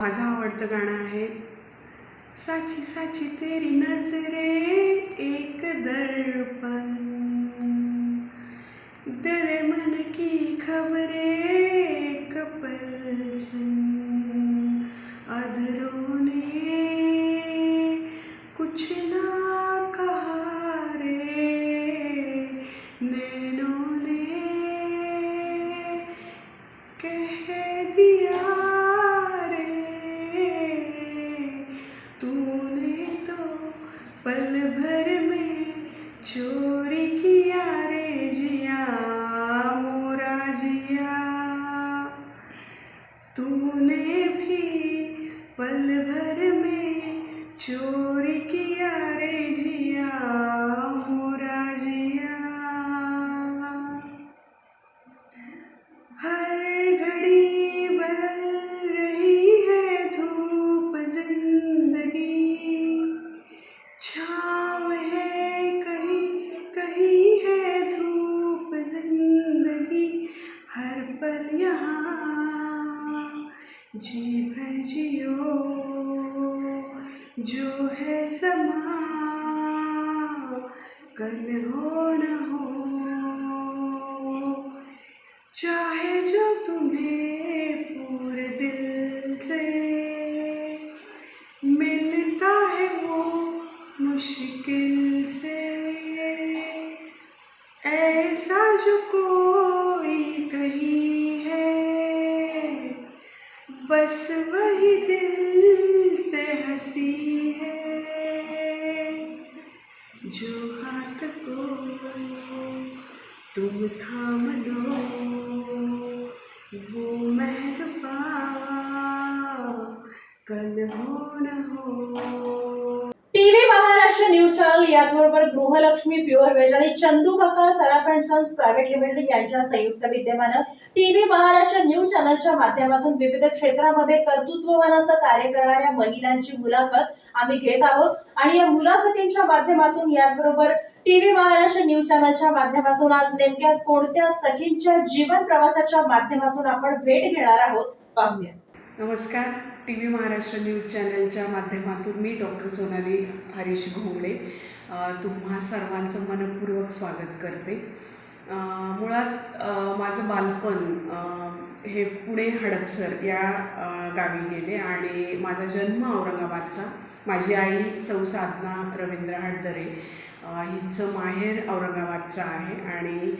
माझं आवडतं गाणं आहे साची साची तेरी नजरे एक दर्पण. दे मन की खबरे भी पल भर में चोरी KIA ray Jiya Chandu Kaka Saraf and sons private limited यांच्या संयुक्त विद्यमानं टीव्ही महाराष्ट्र न्यूज चॅनलच्या माध्यमातून विविध क्षेत्रामध्ये कर्तृत्ववान असं कार्य करणाऱ्या महिलांची मुलाखत आम्ही घेत आहोत. आणि या मुलाखतींच्या माध्यमातून याचबरोबर टीव्ही महाराष्ट्र न्यूज चॅनलच्या माध्यमातून आज नेमक्या कोणत्या सखींच्या जीवन प्रवासाच्या माध्यमातून आपण भेट घेणार आहोत पाहूया. नमस्कार. टी व्ही महाराष्ट्र न्यूज चॅनलच्या माध्यमातून मी डॉक्टर सोनाली हरीश घोंगडे. तुम्हा सर्वांचं मनपूर्वक स्वागत करते. मुळात माझं बालपण हे पुणे हडपसर या गावी गेले आणि माझा जन्म औरंगाबादचा. माझी आई सौ साधना रवींद्र हडदरे हिचं माहेर औरंगाबादचं आहे आणि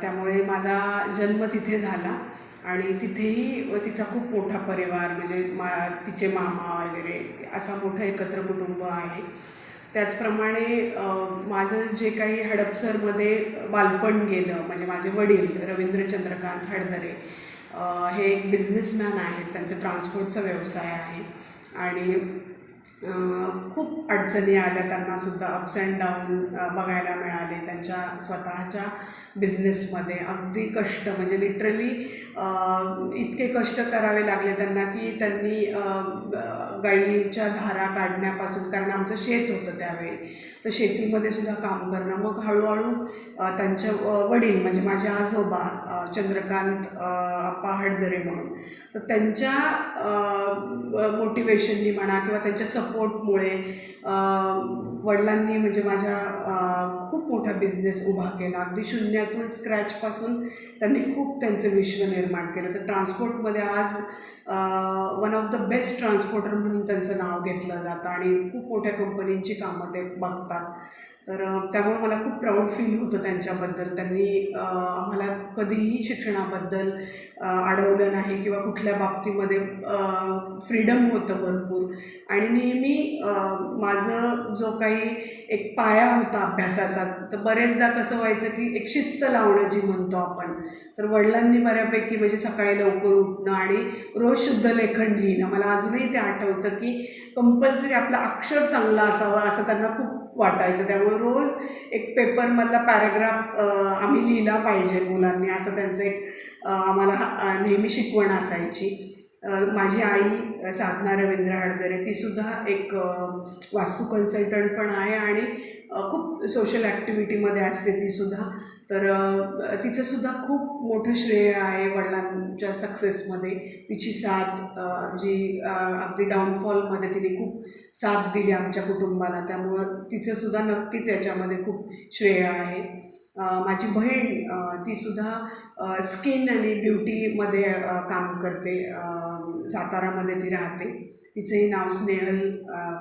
त्यामुळे माझा जन्म तिथे झाला आणि तिथेही तिचा खूप मोठा परिवार म्हणजे मा तिचे मामा वगैरे असा मोठं एकत्र कुटुंब आहे. त्याचप्रमाणे माझं जे काही हडपसरमध्ये बालपण गेलं म्हणजे माझे वडील रवींद्र चंद्रकांत हडदरे हे एक बिझनेसमॅन आहेत त्यांचा ट्रान्सपोर्टचा व्यवसाय आहे. आणि खूप अडचणी आल्या त्यांनासुद्धा अप्स अँड डाऊन बघायला मिळाले त्यांच्या स्वतःच्या बिझनेसमध्ये. अगदी कष्ट म्हणजे लिटरली इतके कष्ट करावे लागले त्यांना की त्यांनी गाईच्या धारा काढण्यापासून कारण आमचं शेत होतं त्यावेळी. तर शेतीमध्ये सुद्धा काम करणं. मग हळूहळू त्यांच्या वडील म्हणजे माझे आजोबा चंद्रकांत पहाडदरे म्हणून. तर त्यांच्या मोटिवेशननी म्हणा किंवा त्यांच्या सपोर्टमुळे वडिलांनी म्हणजे माझ्या खूप मोठा बिझनेस उभा केला. अगदी शून्यातून स्क्रॅचपासून त्यांनी खूप त्यांचं विश्व निर्माण केलं. तर ट्रान्सपोर्टमध्ये आज one of the best transporter म्हणून त्यांचं नाव घेतलं जातं आणि खूप मोठ्या कंपनींची कामं ते बघतात. तर त्यामुळे मला खूप प्राऊड फील होतं त्यांच्याबद्दल. त्यांनी आम्हाला कधीही शिक्षणाबद्दल अडवलं नाही किंवा कुठल्या बाबतीमध्ये फ्रीडम होतं भरपूर. आणि नेहमी माझं जो काही एक पाया होता अभ्यासाचा तर बरेचदा कसं व्हायचं की एक शिस्त लावणं जी म्हणतो आपण तर वडिलांनी बऱ्यापैकी म्हणजे सकाळी लवकर उठणं आणि रोज शुद्ध लेखन लिहिणं. मला अजूनही ते आठवतं की कंपल्सरी आपला अक्षर चांगला असावा असं त्यांना खूप वाटायचं. त्यामुळे रोज एक पेपरमधला पॅराग्राफ आम्ही लिहिला पाहिजे मुलांनी. असं त्यांचं एक आम्हाला नेहमी शिकवण असायची. माझी आई साधना रवींद्र हडदरे तीसुद्धा एक वास्तू कन्सल्टंट पण आहे आणि खूप सोशल ॲक्टिव्हिटीमध्ये असते तीसुद्धा तर तिचंसुद्धा खूप मोठं श्रेय आहे वडिलांच्या सक्सेसमध्ये तिची साथ जी अगदी डाऊनफॉलमध्ये तिने खूप साथ दिली आमच्या कुटुंबाला. त्यामुळं तिचंसुद्धा नक्कीच याच्यामध्ये खूप श्रेय आहे. माझी बहीण तीसुद्धा स्किन आणि ब्युटीमध्ये काम करते. सातारामध्ये ती राहते. तिचंही नाव स्नेहल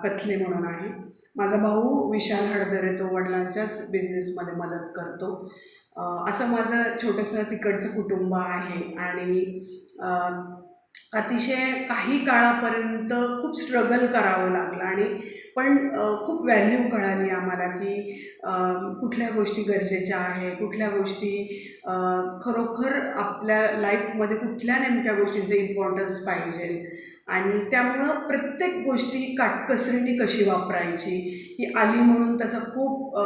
कथले म्हणून आहे. माझा भाऊ विशाल हडदर तो वडिलांच्याच बिझनेसमध्ये मदत करतो. असं माझं छोटंसं तिकडचं कुटुंब आहे आणि अतिशय काही काळापर्यंत खूप स्ट्रगल करावं लागलं आणि पण खूप व्हॅल्यू कळाली आम्हाला की कुठल्या गोष्टी गरजेच्या आहे कुठल्या गोष्टी खरोखर आपल्या लाईफमध्ये कुठल्या नेमक्या गोष्टींचं इम्पॉर्टन्स पाहिजे. आणि त्यामुळं प्रत्येक गोष्टी काटकसरीने कशी वापरायची की आली म्हणून त्याचा खूप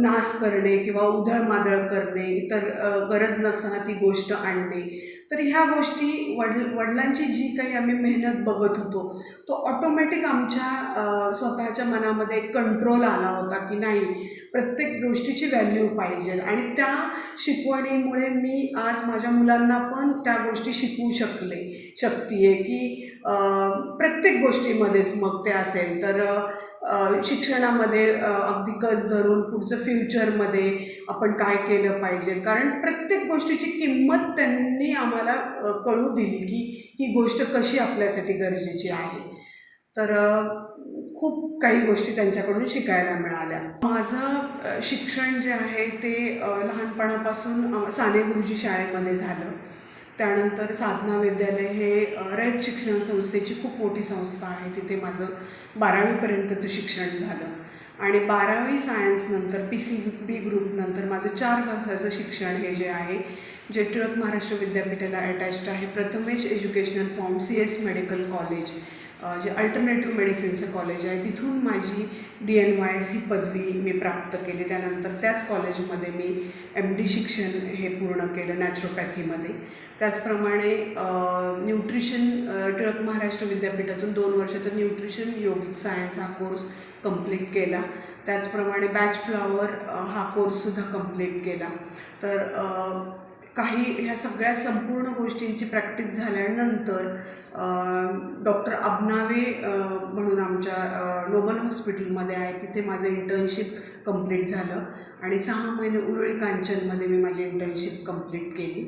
नाश करणे किंवा उधळमाधळ करणे इतर गरज नसताना ती गोष्ट आणणे. तर ह्या गोष्टी वडील वडिलांची जी काही आम्ही मेहनत बघत होतो तो ऑटोमॅटिक आमच्या स्वतःच्या मनामध्ये कंट्रोल आला होता की नाही प्रत्येक गोष्टीची व्हॅल्यू पाहिजे. आणि त्या शिकवणीमुळे मी आज माझ्या मुलांना पण त्या गोष्टी शिकवू शकले शकते की प्रत्येक गोष्टीमध्येच मग ते असेल. तर शिक्षणामध्ये अगदी कस धरून पुढचं फ्युचरमध्ये आपण काय केलं पाहिजे? कारण प्रत्येक गोष्टीची किंमत त्यांनी आम्हाला कळू दिली की ही गोष्ट कशी आपल्यासाठी गरजेची आहे. तर खूप काही गोष्टी त्यांच्याकडून शिकायला मिळाल्या. माझं शिक्षण जे आहे ते लहानपणापासून साने गुरुजी शाळेमध्ये झालं. त्यानंतर साधना विद्यालय हे रयत शिक्षण संस्थेची खूप मोठी संस्था आहे. तिथे माझं बारावीपर्यंतचं शिक्षण झालं. आणि बारावी सायन्सनंतर पी सी बी ग्रुपनंतर माझं चार वर्षाचं शिक्षण हे जे आहे जे टिळक महाराष्ट्र विद्यापीठाला अटॅच्ड आहे. Prathamesh educational form C S medical college जे अल्टरनेटिव्ह मेडिसिनचं कॉलेज आहे. तिथून माझी डी एन वाय एस ही पदवी मी प्राप्त केली. त्यानंतर त्याच कॉलेजमध्ये मी एम डी शिक्षण हे पूर्ण केलं नॅचरोपॅथीमध्ये त्याचप्रमाणे न्यूट्रिशन टिळक महाराष्ट्र विद्यापीठातून दोन वर्षाचा न्यूट्रिशन योगिक सायन्स हा कोर्स कंप्लीट केला. त्याचप्रमाणे बॅच फ्लॉवर हा कोर्ससुद्धा कंप्लीट केला. तर काही ह्या सगळ्या संपूर्ण गोष्टींची प्रॅक्टिस झाल्यानंतर डॉक्टर अबनावे म्हणून आमच्या नोबल हॉस्पिटलमध्ये आहे. तिथे माझं इंटर्नशिप कंप्लीट झालं आणि सहा महिने उरळी कांचनमध्ये मी माझी इंटर्नशिप कंप्लीट केली.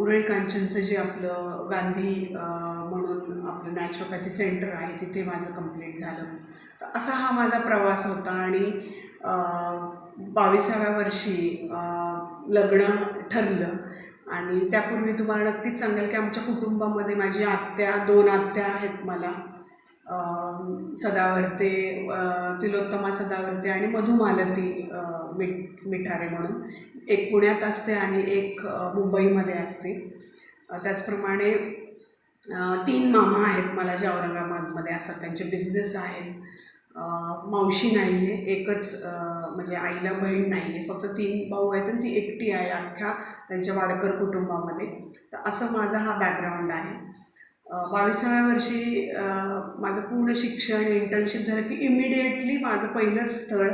उरळी कांचनचं जे आपलं गांधी म्हणून आपलं नॅचरोपॅथी सेंटर आहे तिथे माझं कंप्लीट झालं. तर असा हा माझा प्रवास होता आणि बावीसाव्या वर्षी लग्न ठरलं. आणि त्यापूर्वी तुम्हाला नक्कीच सांगेल की आमच्या कुटुंबामध्ये माझी आत्या दोन आत्या आहेत मला. सदावर्ते तिलोत्तमा सदावर्ते आणि मधुमालती मिठ मिठारे म्हणून. एक पुण्यात असते आणि एक मुंबईमध्ये असते. त्याचप्रमाणे तीन मामा आहेत मला जे औरंगाबादमध्ये असतात. त्यांचे बिझनेस आहेत. मावशी नाही आहे एकच म्हणजे आईला बहीण नाही आहे फक्त तीन भाऊ आहेत आणि ती एकटी आहे अख्ख्या त्यांच्या वाडकर कुटुंबामध्ये. तर असं माझा हा बॅकग्राऊंड आहे. बावीसाव्या वर्षी माझं पूर्ण शिक्षण इंटर्नशिप झालं की इमिडिएटली माझं पहिलंच स्थळ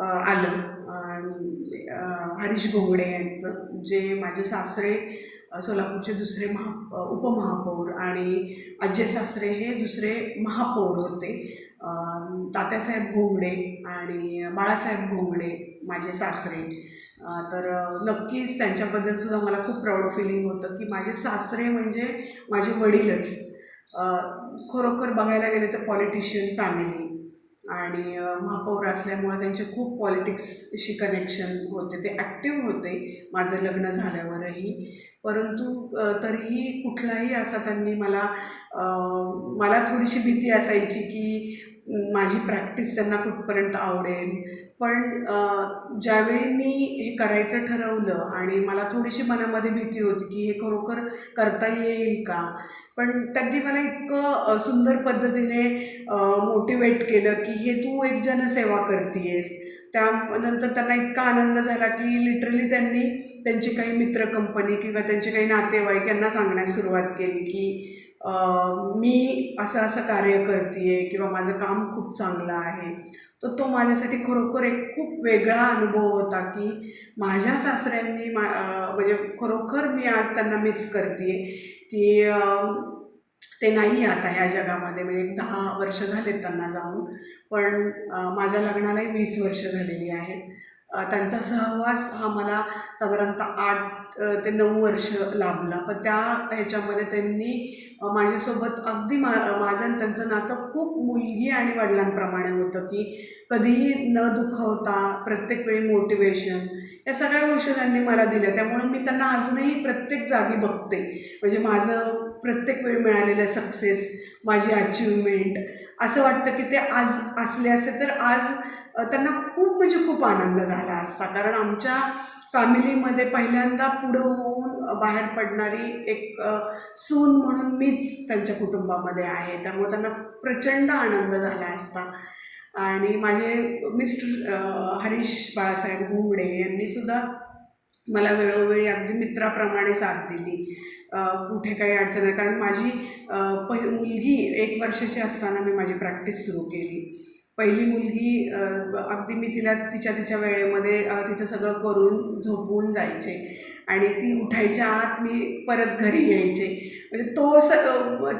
आलं. हरीश घोंगडे यांचं जे माझे सासरे सोलापूरचे दुसरे महा उपमहापौर आणि अजय सासरे हे दुसरे महापौर होते. तात्यासाहेब घोंगडे आणि बाळासाहेब घोंगडे माझे सासरे. तर नक्कीच त्यांच्याबद्दल सुद्धा मला खूप प्राऊड फिलिंग होतं की माझे सासरे म्हणजे माझे वडीलच. खरोखर बघायला गेले तर पॉलिटिशियन फॅमिली आणि महापौर असल्यामुळे त्यांचे खूप पॉलिटिक्सशी कनेक्शन होते. ते ॲक्टिव्ह होते माझं लग्न झाल्यावरही. परंतु तरीही कुठलाही असा त्यांनी मला मला थोडीशी भीती असायची की माझी प्रॅक्टिस त्यांना कुठपर्यंत आवडेल. पण ज्यावेळी मी हे करायचं ठरवलं आणि मला थोडीशी मनामध्ये भीती होती की हे खरोखर करता येईल का पण त्यांनी मला इतकं सुंदर पद्धतीने मोटिवेट केलं की हे तू एक जनसेवा करतीयेस. त्यानंतर त्यांना इतका आनंद झाला की लिटरली त्यांनी त्यांची काही मित्र कंपनी किंवा त्यांचे काही नातेवाईक यांना सांगण्यास सुरुवात केली की मी असं असं कार्य करते किंवा माझं काम खूप चांगलं आहे. तर तो माझ्यासाठी खरोखर एक खूप वेगळा अनुभव होता की माझ्या सासऱ्यांनी मा म्हणजे खरोखर मी आज त्यांना मिस करते की ते नाही आता ह्या जगामध्ये. म्हणजे एक दहा वर्ष झालेत त्यांना जाऊन. पण माझ्या लग्नालाही वीस वर्ष झालेली आहेत. त्यांचा सहवास हा मला साधारणतः आठ ते नऊ वर्ष लाभला. पण त्या ह्याच्यामध्ये त्यांनी माझ्यासोबत अगदी मा माझं आणि त्यांचं नातं खूप मुलगी आणि वडिलांप्रमाणे होतं की कधीही न दुखवता प्रत्येक वेळी मोटिवेशन या सगळ्या गोष्टी त्यांनी मला दिल्या. त्यामुळे मी त्यांना अजूनही प्रत्येक जागी बघते. म्हणजे माझं प्रत्येक वेळी मिळालेलं सक्सेस माझी अचिव्हमेंट असं वाटतं की ते आज असले असते तर आज त्यांना खूप म्हणजे खूप आनंद झाला असता. कारण आमच्या फॅमिलीमध्ये पहिल्यांदा पुढं होऊन बाहेर पडणारी एक सून म्हणून मीच त्यांच्या कुटुंबामध्ये आहे. त्यामुळे त्यांना प्रचंड आनंद झाला असता. आणि माझे मिस्टर हरीश बाळासाहेब घुमडे यांनीसुद्धा मला वेळोवेळी अगदी मित्राप्रमाणे साथ दिली. कुठे काही अडचण आहे कारण माझी पहि मुलगी एक वर्षाची असताना मी माझी प्रॅक्टिस सुरू केली. पहिली मुलगी अगदी मी तिला तिच्या तिच्या वेळेमध्ये तिचं सगळं करून झोपवून जायचे. आणि ती उठायच्या आत मी परत घरी यायचे. म्हणजे तो स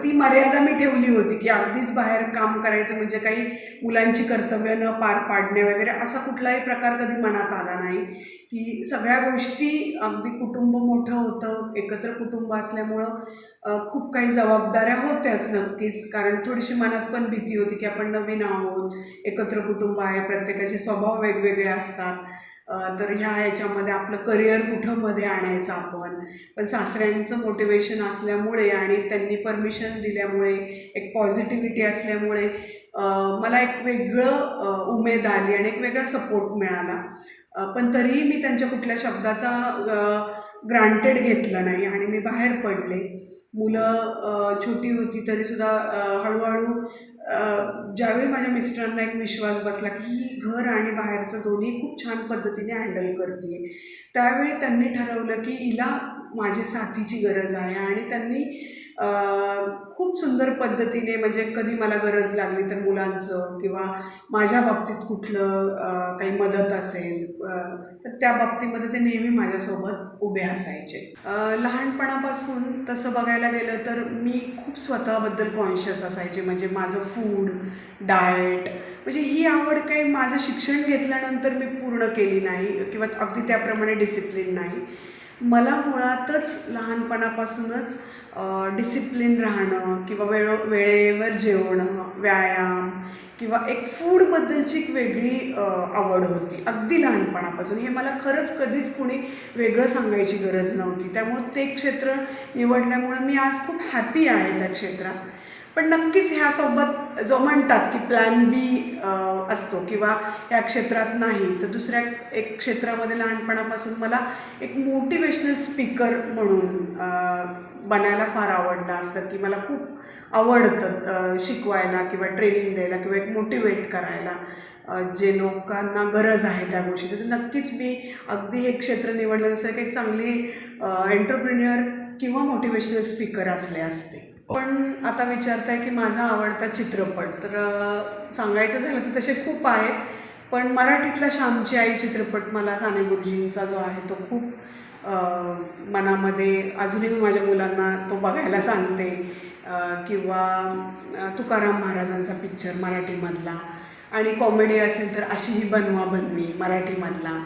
ती मर्यादा मी ठेवली होती की अगदीच बाहेर काम करायचं म्हणजे काही मुलांची कर्तव्य न पार पाडणे वगैरे असा कुठलाही प्रकार कधी मनात आला नाही. की सगळ्या गोष्टी अगदी कुटुंब मोठं होतं एकत्र कुटुंब असल्यामुळं खूप काही जबाबदाऱ्या होत्याच नक्कीच. कारण थोडीशी मनात पण भीती होती की आपण नवीन आहोत एकत्र कुटुंब आहे प्रत्येकाचे स्वभाव वेगवेगळे असतात. तर ह्या ह्याच्यामध्ये आपलं करिअर कुठं मध्ये आणायचं आपण? पण सासऱ्यांचं मोटिवेशन असल्यामुळे आणि त्यांनी परमिशन दिल्यामुळे एक पॉझिटिव्हिटी असल्यामुळे मला एक वेगळं उमेद आली आणि एक वेगळा सपोर्ट मिळाला. पण तरीही मी त्यांच्या कुठल्या शब्दाचा ग्रांटेड घेतलं नाही आणि मी बाहेर पडले. मुलं छोटी होती तरीसुद्धा हळूहळू ज्यावेळी माझ्या मिस्टरांना एक विश्वास बसला की ही घर आणि बाहेरचं दोन्ही खूप छान पद्धतीने हँडल करते त्यावेळी त्यांनी ठरवलं की हिला माझ्या साथीची गरज आहे आणि त्यांनी खूप सुंदर पद्धतीने म्हणजे कधी मला गरज लागली तर मुलांचं किंवा माझ्या बाबतीत कुठलं काही मदत असेल तर त्या बाबतीमध्ये ते नेहमी माझ्यासोबत उभे असायचे. लहानपणापासून तसं बघायला गेलं तर मी खूप स्वतःबद्दल कॉन्शियस असायचे म्हणजे माझं फूड डाएट म्हणजे ही आवड काही माझं शिक्षण घेतल्यानंतर मी पूर्ण केली नाही किंवा अगदी त्याप्रमाणे डिसिप्लिन नाही. मला मुळातच लहानपणापासूनच डिसिप्लिन राहणं किंवा वेळो वेळेवर जेवणं व्यायाम किंवा एक फूडबद्दलची एक वेगळी आवड होती. अगदी लहानपणापासून. हे मला खरंच कधीच कुणी वेगळं सांगायची गरज नव्हती. त्यामुळे ते क्षेत्र निवडल्यामुळे मी आज खूप हॅपी आहे त्या क्षेत्रात. पण नक्कीच ह्यासोबत जो म्हणतात की प्लॅन बी असतो किंवा या क्षेत्रात नाही तर दुसऱ्या एक क्षेत्रामध्ये लहानपणापासून मला एक मोटिवेशनल स्पीकर म्हणून बनायला फार आवडलं असतं की मला खूप आवडतं शिकवायला किंवा ट्रेनिंग द्यायला किंवा एक मोटिवेट करायला. जे लोकांना गरज आहे त्या गोष्टीची. तर नक्कीच मी अगदी हे क्षेत्र निवडलं नसतं की एक चांगली एंटरप्रिन्युअर किंवा मोटिवेशनल स्पीकर असले असते. पण आता विचारताय की माझा आवडता चित्रपट. तर सांगायचं झालं तर तसे खूप आहेत. पण मराठीतला श्यामची आई चित्रपट मला साने गुरुजींचा जो आहे तो खूप मनामध्ये अजूनही मी माझ्या मुलांना तो बघायला सांगते. किंवा तुकाराम महाराजांचा पिक्चर मराठीमधला. आणि कॉमेडी असेल तर अशी ही बनवा बनवी मराठीमधला.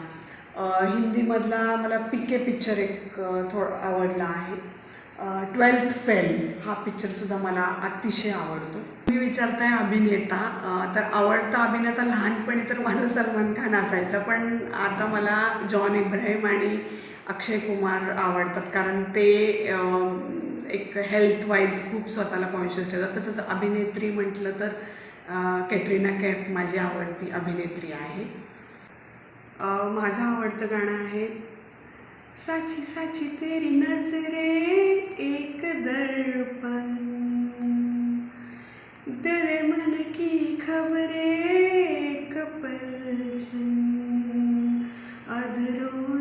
हिंदीमधला मला पिके पिक्चर एक अ, थोड आवडला आहे. ट्वेल्थ फेल हा पिक्चरसुद्धा मला अतिशय आवडतो. मी विचारताय अभिनेता तर आवडता अभिनेता लहानपणी तर माझा सलमान खान असायचा पण आता मला जॉन इब्राहिम आणि अक्षय कुमार आवडतात कारण ते एक हेल्थ वाईज खूप स्वतःला कॉन्शियस ठेवतात. तसंच अभिनेत्री म्हटलं तर अ, कॅटरीना कैफ माझी आवडती अभिनेत्री आहे. माझं आवडतं गाणं आहे साची साची तेरी नजरे एक दर्पण. दे मन की खबरे एक पलछन अधरों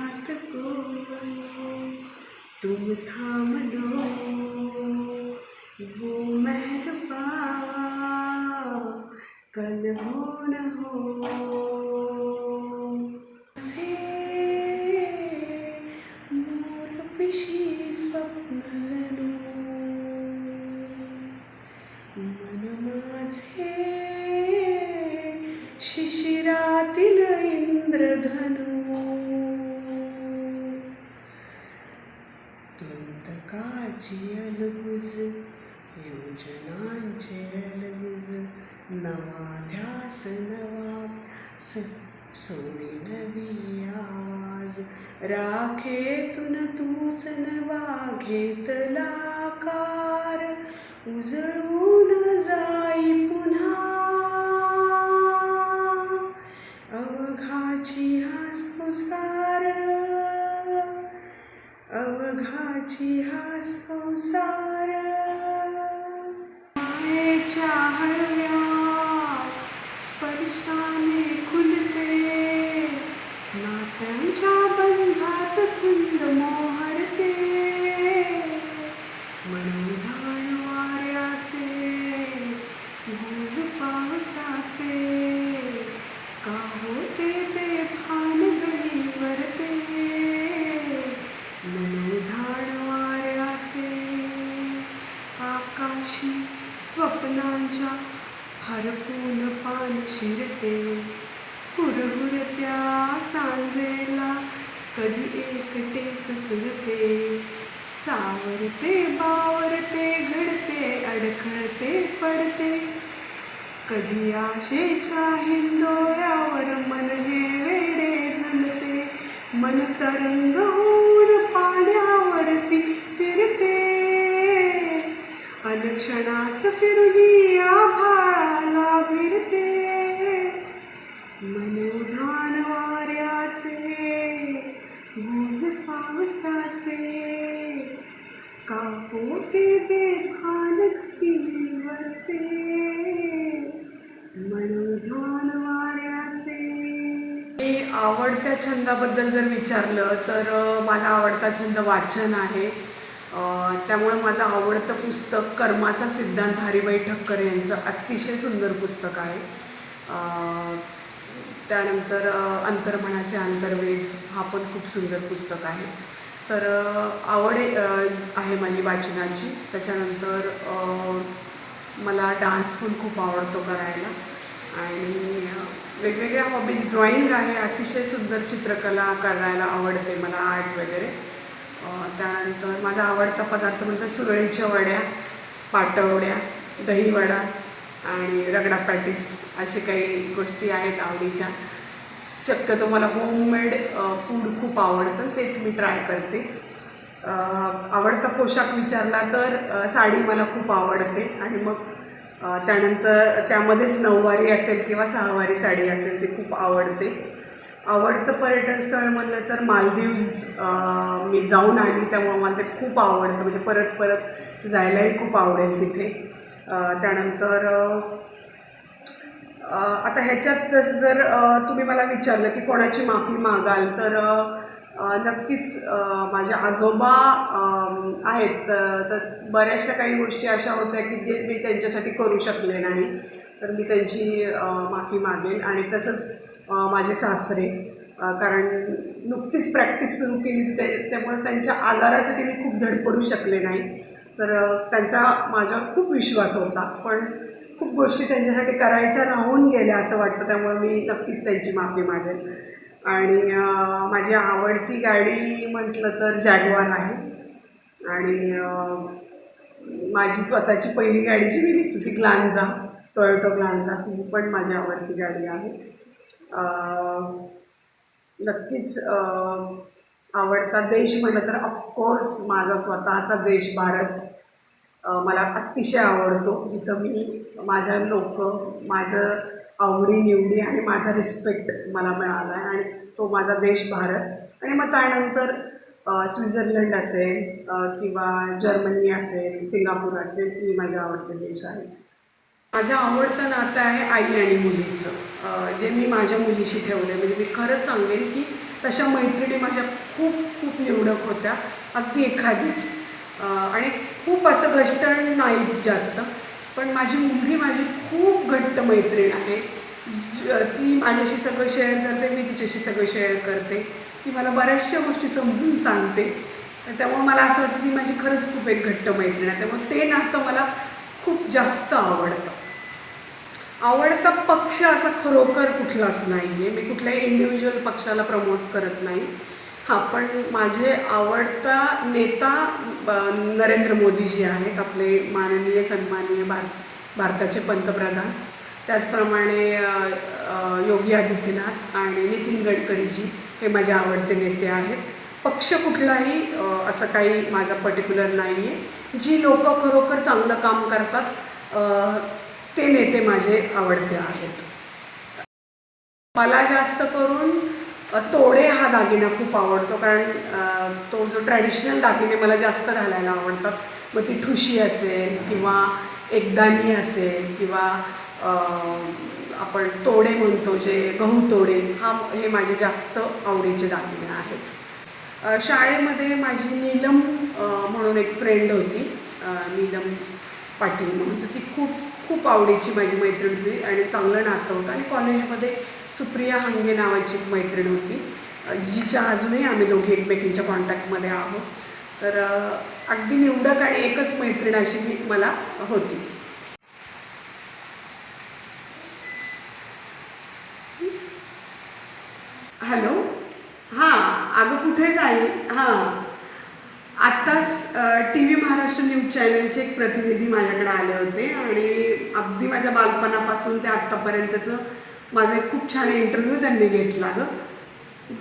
जो हाथ को तुम थाम लो वो मेहरबा कल हो न हो मोर पिशी स्वप्न जणू मन माझे नवा ध्यास नवा स सोनी नवी आवाज. राखेतून तूच नवा घेतला कार उजळून जाई पुन्हा. अवघाची हा संसार अवघाची हा संसार हरपून पान शिरते. हुरहुरत्या सांजेला कधी एकटेच सुरते. सावरते बावरते घडते अडखळते पडते. कधी आशेच्या हिंदोऱ्यावर मन हे वेडे झुलते. मन तरंग होऊन पाण्यावरती फिरते. अनक्षणात फिरुनी आभाळाला छंदाबद्दल जर विचारलं तर माझा आवडता छंद वाचन आहे. त्यामुळे माझं आवडतं पुस्तक कर्माचा सिद्धांत हरिबाई ठक्कर यांचं अतिशय सुंदर पुस्तक आहे. त्यानंतर अंतर्मनाचे अंतर्वेद हा पण खूप सुंदर पुस्तक आहे. तर आवड आहे माझी वाचनाची. त्याच्यानंतर मला डान्स पण खूप आवडतो करायला. आणि वेगवेगळ्या हॉबीज ड्रॉईंग आहे अतिशय सुंदर चित्रकला करायला आवडते मला आर्ट वगैरे. त्यानंतर माझा आवडता पदार्थ म्हणजे सुरळीच्या वड्या पाटवड्या दहीवडा आणि रगडा पॅटीस असे काही गोष्टी आहेत आवडीच्या. शक्यतो मला होममेड फूड खूप आवडतं तेच मी ट्राय करते. आवडता पोशाख विचारला तर साडी मला खूप आवडते आणि मग त्यानंतर त्यामध्येच नऊवारी असेल किंवा सहावारी साडी असेल ती खूप आवडते. आवडतं पर्यटन स्थळ म्हणलं तर मालदीव्ज मी जाऊन आली त्यामुळं मला ते खूप आवडतं. म्हणजे परत परत जायलाही खूप आवडेल तिथे. त्यानंतर आता ह्याच्यात जर तुम्ही मला विचारलं की कोणाची माफी मागाल तर नक्कीच माझ्या माझे आजोबा आहेत. तर बऱ्याचशा काही गोष्टी अशा होत्या की जे मी त्यांच्यासाठी करू शकले नाही तर मी त्यांची माफी मागेन. आणि तसंच माझे सासरे कारण नुकतीच प्रॅक्टिस सुरू केली होती. त्यामुळे त्यांच्या आजारासाठी मी खूप धडपडू शकले नाही. तर त्यांचा माझ्यावर खूप विश्वास होता. पण खूप गोष्टी त्यांच्यासाठी करायच्या राहून गेल्या असं वाटतं. त्यामुळे मी नक्कीच त्यांची माफी मागेन. आणि माझी आवडती गाडी म्हटलं तर जॅगवार आहे. आणि माझी स्वतःची पहिली गाडी जी मी घेतली ती ग्लांजा टोयोटो ग्लांजा ती पण माझी आवडती गाडी आहे. नक्कीच आवडता देश म्हटलं तर ऑफकोर्स माझा स्वतःचा देश भारत. मला अतिशय आवडतो. जिथं मी माझ्या लोक माझं आवडी निवडी आणि माझा रिस्पेक्ट मला मिळाला आहे आणि तो माझा देश भारत. आणि मग त्यानंतर स्वित्झर्लंड असेल किंवा जर्मनी असेल सिंगापूर असेल ही माझे आवडते देश आहे. माझं आवडतं नातं आहे आई आणि मुलीचं. जे मी माझ्या मुलीशी ठेवलं म्हणजे मी खरंच सांगेन की तशा मैत्रिणी माझ्या खूप खूप निवडक होत्या. अगदी एखादीच. आणि खूप असं घष्टण नाहीच जास्त. पण माझी मुलगी माझी खूप घट्ट मैत्रीण आहे. ती माझ्याशी सगळं शेअर करते मी तिच्याशी सगळं शेअर करते. ती मला बऱ्याचशा गोष्टी समजून सांगते. तर त्यामुळे मला असं वाटतं की माझी खरंच खूप एक घट्ट मैत्रीण आहे. त्यामुळे ते नातं मला खूप जास्त आवडतं. आवडता पक्ष असा खरोखर कुठलाच नाही आहे मी कुठल्याही इंडिव्हिज्युअल पक्षाला प्रमोट करत नाही. हां पण माझे आवडता नेता नरेंद्र मोदीजी आहेत आपले माननीय सन्माननीय भार भारताचे पंतप्रधान. त्याचप्रमाणे योगी आदित्यनाथ आणि नितीन गडकरीजी हे माझे आवडते नेते आहेत. पक्ष कुठलाही असं काही माझा पर्टिक्युलर नाही आहे जी लोक खरोखर चांगलं काम करतात ते नेते माझे आवडते आहेत. मला जास्त करून तोडे हा दागिना खूप आवडतो कारण तो जो ट्रॅडिशनल दागिने मला जास्त घालायला आवडतात. मग ती ठुशी असेल किंवा एकदानी असेल किंवा आपण तोडे म्हणतो जे गहू तोडे हा हे माझे जास्त आवडीचे दागिने आहेत. शाळेमध्ये माझी नीलम म्हणून एक फ्रेंड होती नीलम पाटील म्हणून. तर ती खूप खूप आवडीची माझी मैत्रीण होती आणि चांगलं नातं होतं. आणि कॉलेजमध्ये सुप्रिया हंगे नावाची एक मैत्रीण होती. जिच्या अजूनही आम्ही दोघी एकमेकींच्या कॉन्टॅक्टमध्ये आहोत. तर अगदी निवडक आणि एकच मैत्रीण अशी मी मला होती. हॅलो? हां अगं कुठे जाईल हां. आत्ताच टी व्ही महाराष्ट्र न्यूज चॅनलचे एक प्रतिनिधी माझ्याकडे आले होते आणि अगदी माझ्या बालपणापासून ते आत्तापर्यंतचं माझा एक खूप छान इंटरव्ह्यू त्यांनी घेतला गं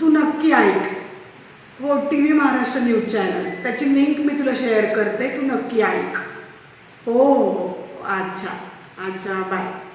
तू नक्की ऐक. हो T V Maharashtra news channel त्याची लिंक मी तुला शेअर करते. तू नक्की ऐक. हो हो हो. अच्छा. अच्छा बाय